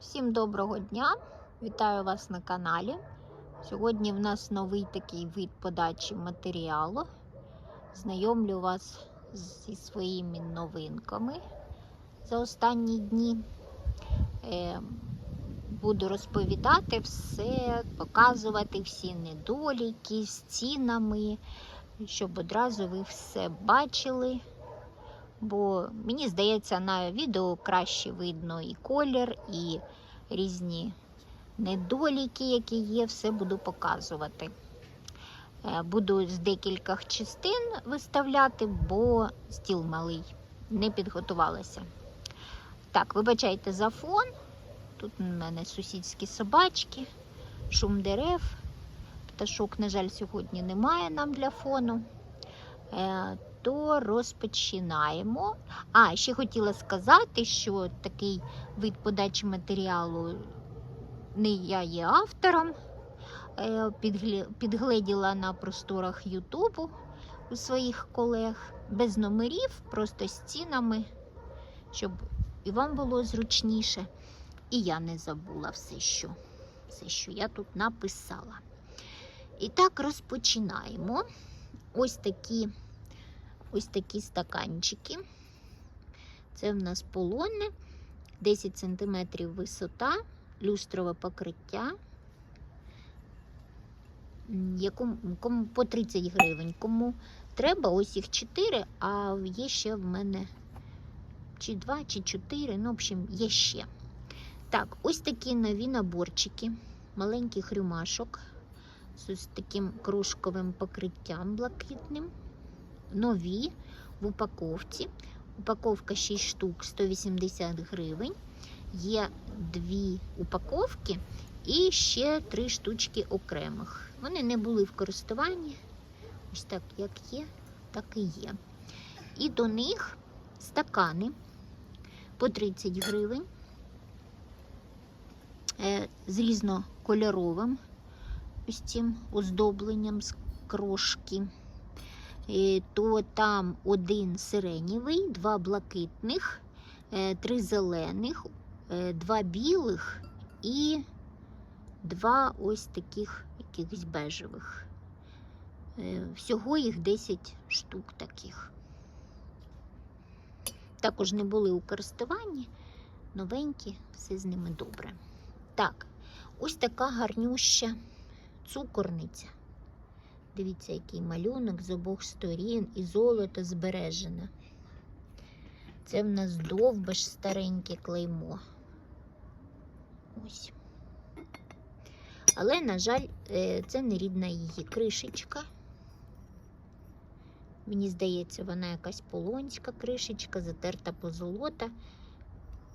Всім доброго дня! Вітаю вас на каналі. Сьогодні в нас новий такий вид подачі матеріалу. Знайомлю вас зі своїми новинками за останні дні. Е, Буду розповідати все, показувати всі недоліки з цінами, щоб одразу ви все бачили. Бо мені здається, на відео краще видно і колір, і різні недоліки, які є, все буду показувати. Е, Буду з декількох частин виставляти, бо стіл малий, не підготувалася. Так, вибачайте за фон. Тут у мене сусідські собачки, шум дерев. Пташок, на жаль, сьогодні немає нам для фону. То розпочинаємо. А, ще хотіла сказати, що такий вид подачі матеріалу не я є автором. Е, Підгледіла на просторах Ютубу у своїх колег без номерів, просто з цінами, щоб і вам було зручніше. І я не забула все, що, все, що я тут написала. І так розпочинаємо. Ось такі ось такі стаканчики. Це в нас полонне, 10 см висота, люстрове покриття. Якому, кому по 30 гривень. Кому треба, ось їх 4, а є ще в мене чи 2, чи 4, ну, в общем, є ще. Так, ось такі нові наборчики маленьких рюмашок з таким кружковим покриттям блакитним нові в упаковці. Упаковка 6 штук 180 гривень. Є дві упаковки і ще три штучки окремих. Вони не були в користуванні. Ось так, як є, так і є. І до них стакани по 30 гривень е, з різнокольоровим ось цим оздобленням з крошки. Е, то там один сиренєвий, два блакитних, е, три зелених, е, два білих і два ось таких якихось бежевих. Всього їх 10 штук таких. Також не були у користуванні, новенькі, все з ними добре. Так, ось така гарнюща цукорниця. Дивіться, який малюнок з обох сторін і золото збережене. Це в нас довбиш стареньке клеймо. Ось. Але, на жаль, е, це не рідна її кришечка. Мені здається, вона якась полонська кришечка, затерта позолота.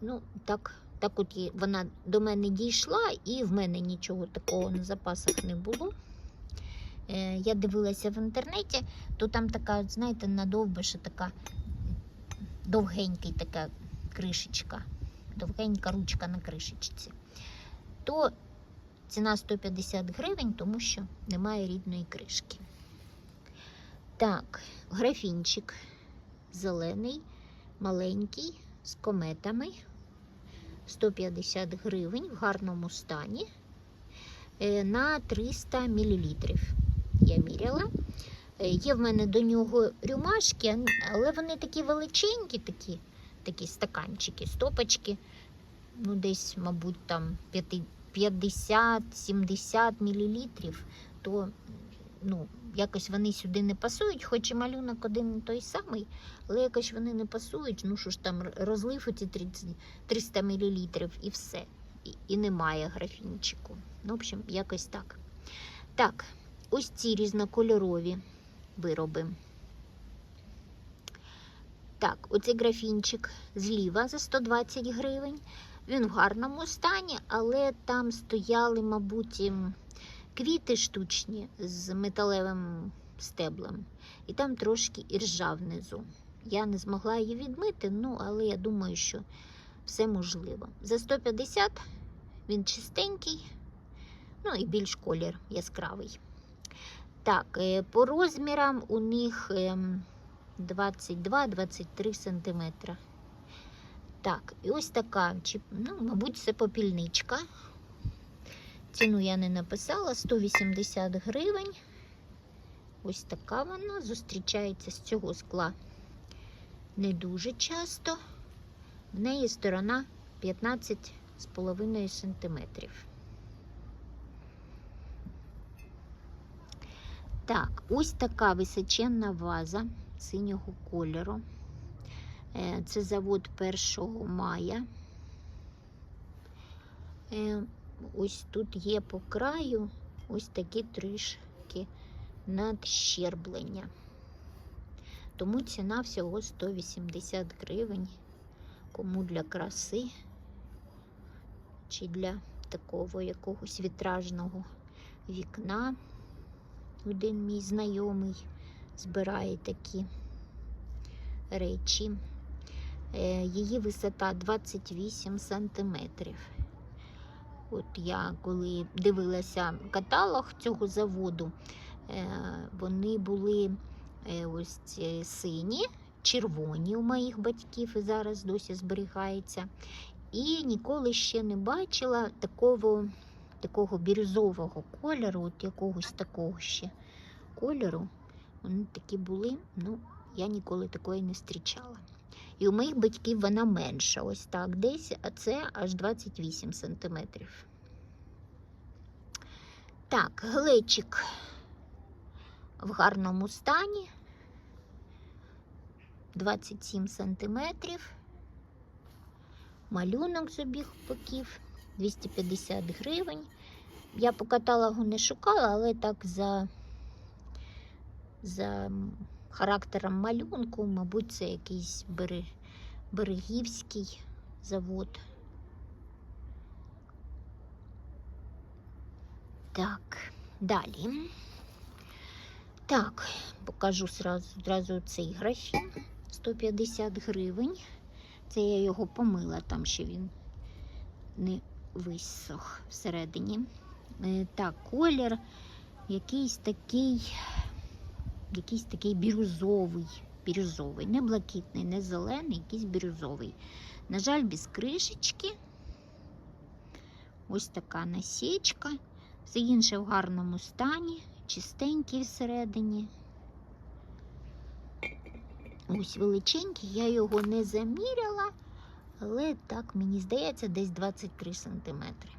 Ну, так, так от вона до мене дійшла, і в мене нічого такого на запасах не було. Е, я дивилася в інтернеті, то там така, знаєте, надовбиша така довгенький така кришечка, довгенька ручка на кришечці. То ціна 150 гривень, тому що немає рідної кришки. Так, графінчик зелений, маленький, з кометами. 150 гривень в гарному стані е, на 300 мл. Я міряла. Е, Є в мене до нього рюмашки, але вони такі величенькі, такі, такі стаканчики, стопочки. Ну, десь, мабуть, там 50-70 мл, то ну, якось вони сюди не пасують, хоч і малюнок один і той самий, але якось вони не пасують. Ну що ж там розлив оці 30, 300 мл і все. І, і немає графінчику. Ну, в общем, якось так. Так, ось ці різнокольорові вироби. Так, оцей графінчик зліва за 120 гривень. Він в гарному стані, але там стояли, мабуть, ем, квіти штучні з металевим стеблем. І там трошки іржа внизу. Я не змогла її відмити, ну, але я думаю, що все можливо. За 150 він чистенький, ну і більш колір яскравий. Так, е, по розмірам у них ем, 22-23 см. Так, і ось така, ну, мабуть, це попільничка. Ціну я не написала 180 гривень. Ось така вона зустрічається з цього скла не дуже часто. В неї сторона 15,5 см. Так, ось така височенна ваза синього кольору. Е, Це завод 1 мая. Е, Ось тут є по краю ось такі трішки надщерблення. Тому ціна всього 180 гривень. Кому для краси чи для такого якогось вітражного вікна. Один мій знайомий збирає такі речі. Е, Її висота 28 сантиметрів. От я коли дивилася каталог цього заводу, е, вони були е, ось сині, червоні у моїх батьків і зараз досі зберігається. І ніколи ще не бачила такого, такого бірюзового кольору, от якогось такого ще кольору. Вони такі були, ну, я ніколи такої не зустрічала. І у моїх батьків вона менша, ось так десь, а це аж 28 сантиметрів. Так, глечик в гарному стані. 27 сантиметрів. Малюнок з обіг боків 250 гривень. Я по каталогу не шукала, але так за, за характером малюнку, мабуть, це якийсь бере- берегівський завод. Так, далі. Так, покажу зразу, зразу цей графін 150 гривень. Це я його помила, там ще він не висох всередині. Е, Так, колір якийсь такий, якийсь такий бірюзовий, бірюзовий, не блакитний, не зелений, якийсь бірюзовий. На жаль, без кришечки. Ось така насічка. Все інше в гарному стані, чистенький всередині. Ось величенький, я його не заміряла, але так, мені здається, десь 23 сантиметри.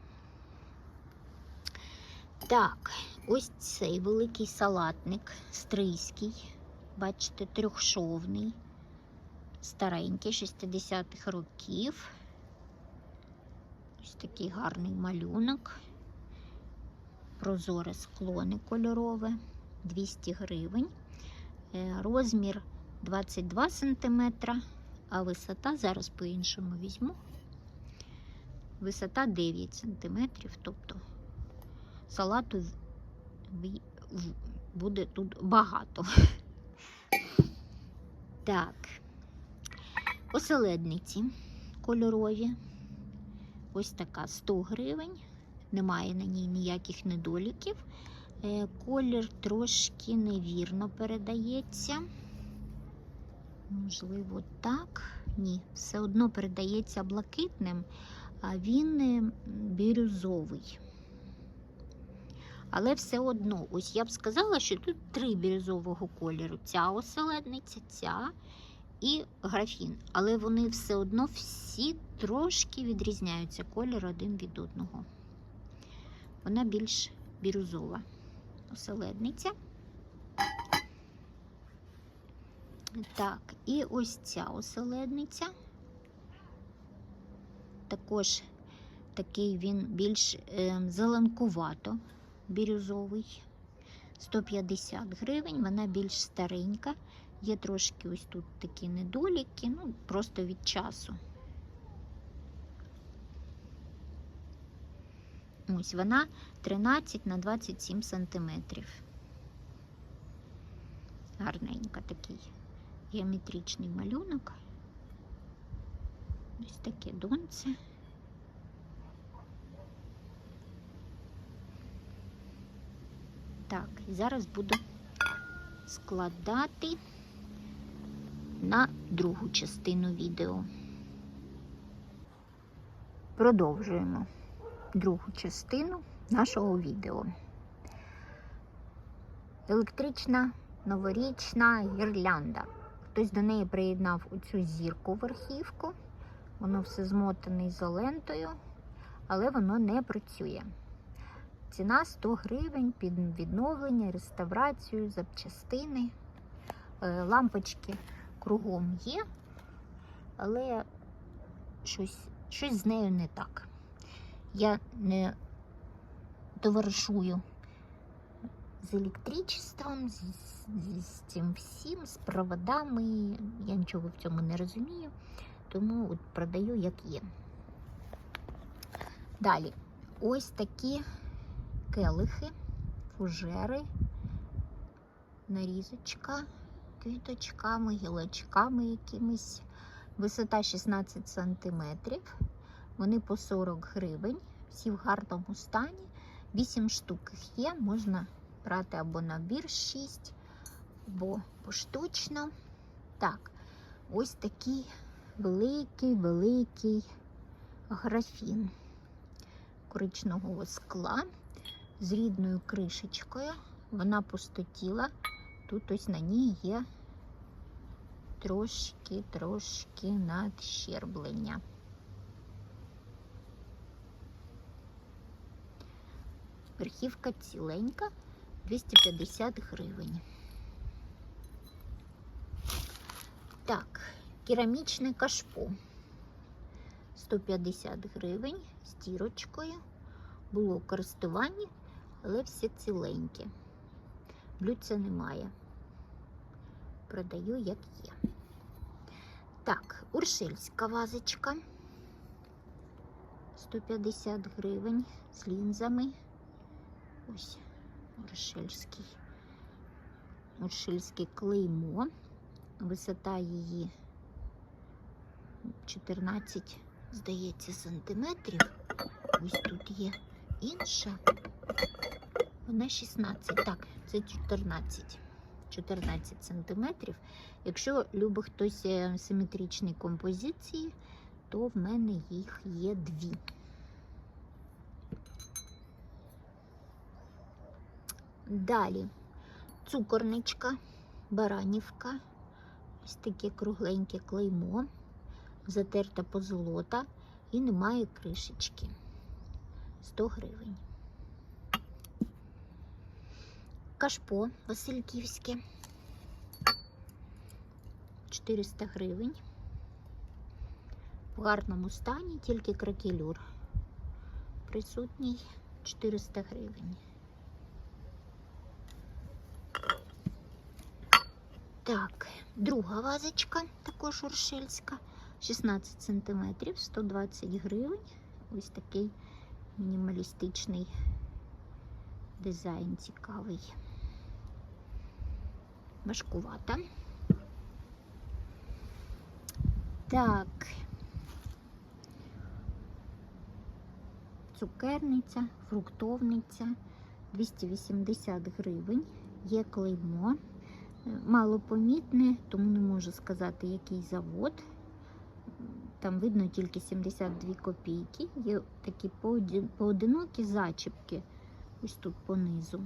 Так, ось цей великий салатник стрийський, бачите, трьохшовний, старенький, 60-х років. Ось такий гарний малюнок. Прозоре склони кольорове, 200 гривень. Е, Розмір 22 см, а висота, зараз по-іншому візьму. Висота 9 см, тобто салату буде тут багато. Так, оселедниці кольорові. Ось така 100 гривень. Немає на ній ніяких недоліків. Е, Колір трошки невірно передається. Можливо, так. Ні, все одно передається блакитним, а він е, бірюзовий. Але все одно, ось я б сказала, що тут три бірюзового кольору: ця оселедниця, ця і графін. Але вони все одно всі трошки відрізняються колір один від одного. Вона більш бірюзова оселедниця. Так, і ось ця оселедниця. Також такий він більш е, зеленкувато бірюзовий. 150 гривень, вона більш старенька. Є трошки ось тут такі недоліки, ну просто від часу. Ось вона 13 на 27 сантиметрів. Гарненька такий геометричний малюнок. Ось таке донце. Так, зараз буду складати на другу частину відео. Продовжуємо другу частину нашого відео. Електрична новорічна гірлянда. Хтось до неї приєднав оцю зірку верхівку. Воно все змотане ізолентою, але воно не працює. Ціна 100 гривень під відновлення, реставрацію, запчастини. Е, Лампочки кругом є, але щось, щось з нею не так. Я не товаришую з електричеством, з, з, з цим всім, з проводами. Я нічого в цьому не розумію, тому от продаю як є. Далі, ось такі келихи, фужери, нарізочка, квіточками, гілочками якимись. Висота 16 см. Вони по 40 гривень. Всі в гарному стані. 8 штук їх є. Можна брати або набір 6, або поштучно. Так, ось такий великий, великий графін коричневого скла з рідною кришечкою. Вона пустотіла. Тут ось на ній є трошки, трошки надщерблення. Верхівка ціленька 250 гривень. Так, керамічне кашпо 150 гривень з тірочкою. Було в користуванні, але все ціленьке. Блюдця немає. Продаю як є. Так, уршельська вазочка 150 гривень з лінзами. Ось уршельський. Уршельське клеймо. Висота її 14, здається, сантиметрів. Ось тут є інша. Вона 16. Так, це 14. 14 сантиметрів. Якщо любить хтось е, симетричні композиції, то в мене їх є дві. Далі цукорничка, баранівка, ось таке кругленьке клеймо, затерта позолота і немає кришечки. 100 гривень. Кашпо Васильківське 400 гривень. В гарному стані, тільки кракелюр присутній 400 гривень. Так, друга вазочка, також уршельська, 16 см, 120 гривень. Ось такий мінімалістичний дизайн цікавий. Важкувата. Так. Цукерниця, фруктовниця 280 гривень. Є клеймо. Малопомітне, тому не можу сказати, який завод. Там видно тільки 72 копійки. Є такі поодинокі зачіпки ось тут понизу.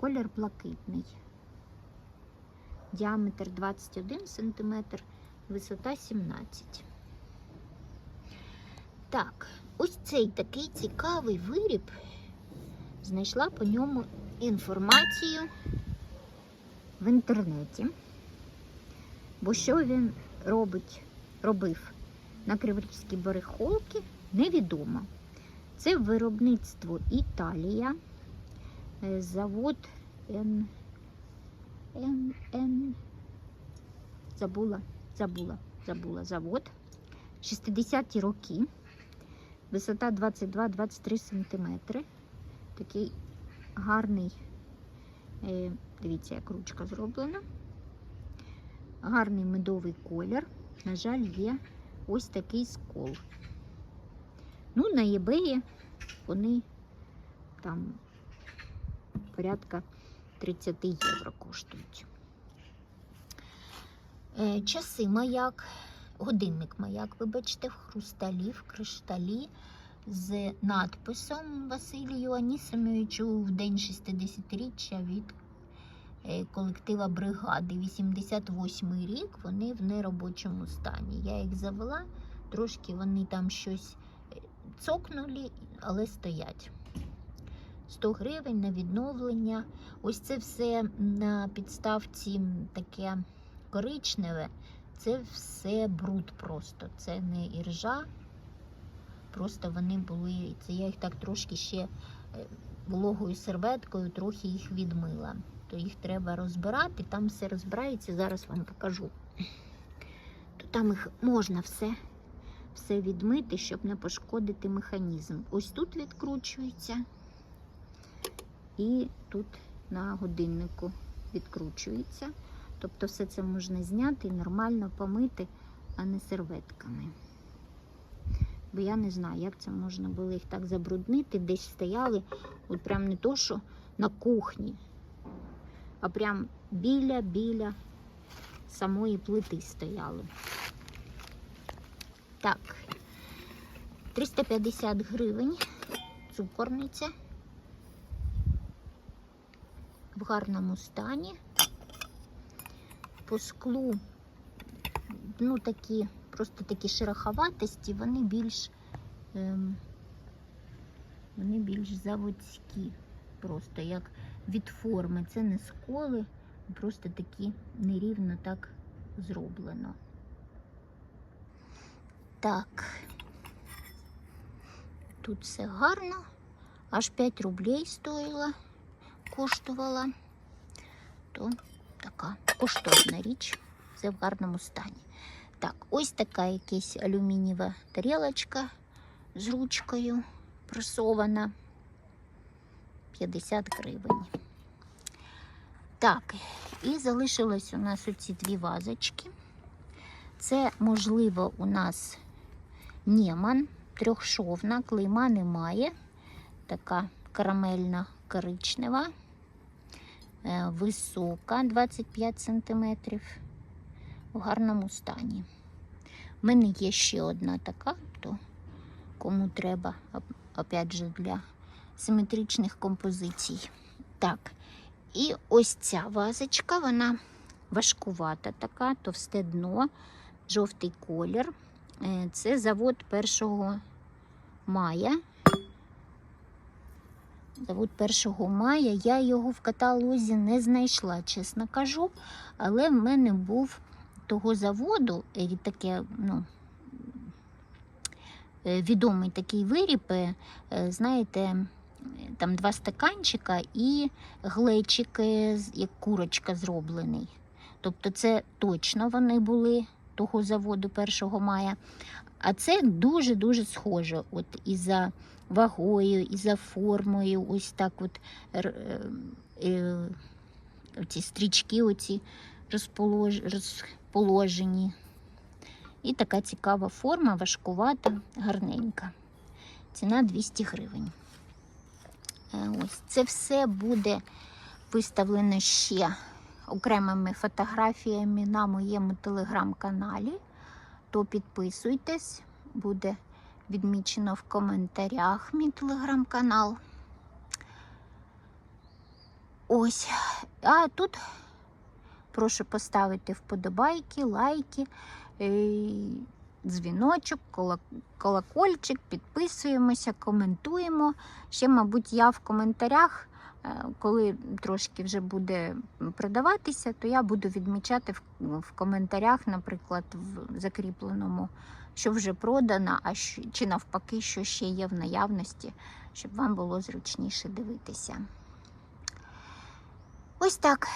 Колір блакитний. Діаметр 21 см, висота 17 Так, ось цей такий цікавий виріб. Знайшла по ньому інформацію в інтернеті. Бо що він робить, робив на Криворізькій барихолки, невідомо. Це виробництво Італія, е, завод Н. Н. Н. Забула, забула, забула завод. 60-ті роки. Висота 22-23 см. Такий гарний, е, дивіться, як ручка зроблена. Гарний медовий колір. На жаль, є ось такий скол. Ну, на eBay вони там порядка 30 євро коштують. Е, Часи маяк годинник маяк, вибачте, в хрусталі, в кришталі з надписом Василію Анісимовичу в день 60-річчя від колектива бригади. 88 рік вони в неробочому стані. Я їх завела, трошки вони там щось е, цокнули, але стоять. 100 гривень на відновлення. Ось це все на підставці таке коричневе. Це все бруд просто. Це не іржа. Просто вони були. Це я їх так трошки ще е, вологою серветкою, трохи їх відмила. То їх треба розбирати, там все розбирається, зараз вам покажу. То там їх можна все, все відмити, щоб не пошкодити механізм. Ось тут відкручується. І тут на годиннику відкручується. Тобто все це можна зняти і нормально помити, а не серветками. Бо я не знаю, як це можна було їх так забруднити, десь стояли, от прям не то, що на кухні, а прям біля-біля самої плити стояли. Так, 350 гривень, цукорниця в гарному стані. По склу, ну такі, просто такі шероховатості, вони більш, ем, вони більш заводські, просто як від форми. Це не сколи, просто такі нерівно так зроблено. Так, тут все гарно, аж 5 рублей стоїла коштувала, то така коштовна річ, все в гарному стані. Так, ось така якась алюмінієва тарілочка з ручкою пресована. 50 гривень. Так, і залишилось у нас оці дві вазочки. Це, можливо, у нас Нєман, трьохшовна, клейма немає. Така карамельна коричнева, е, висока 25 см, в гарному стані. У мене є ще одна така, то кому треба, опять же, для симетричних композицій. Так, і ось ця вазочка, вона важкувата така, товсте дно, жовтий колір. Е, Це завод 1 мая. Завод 1 мая. Я його в каталозі не знайшла, чесно кажу. Але в мене був того заводу е, таке, ну, е, відомий такий виріб, знаєте, там два стаканчика і глечик, е, як курочка зроблений. Тобто це точно вони були того заводу 1 мая. А це дуже-дуже схоже. От і за вагою, і за формою, ось так от е, е, оці стрічки оці розполож, розположені. І така цікава форма, важкувата, гарненька. Ціна 200 гривень. Е, Ось це все буде виставлено ще окремими фотографіями на моєму телеграм-каналі. То підписуйтесь, буде відмічено в коментарях мій телеграм-канал. Ось. А тут прошу поставити вподобайки, лайки, е, дзвіночок, колокольчик, підписуємося, коментуємо. Ще, мабуть, я в коментарях, е, коли трошки вже буде продаватися, то я буду відмічати в, коментарях, наприклад, в закріпленому, що вже продано, а що, чи навпаки, що ще є в наявності, щоб вам було зручніше дивитися. Ось так.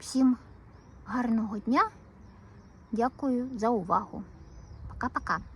Всім гарного дня. Дякую за увагу. peka-peka.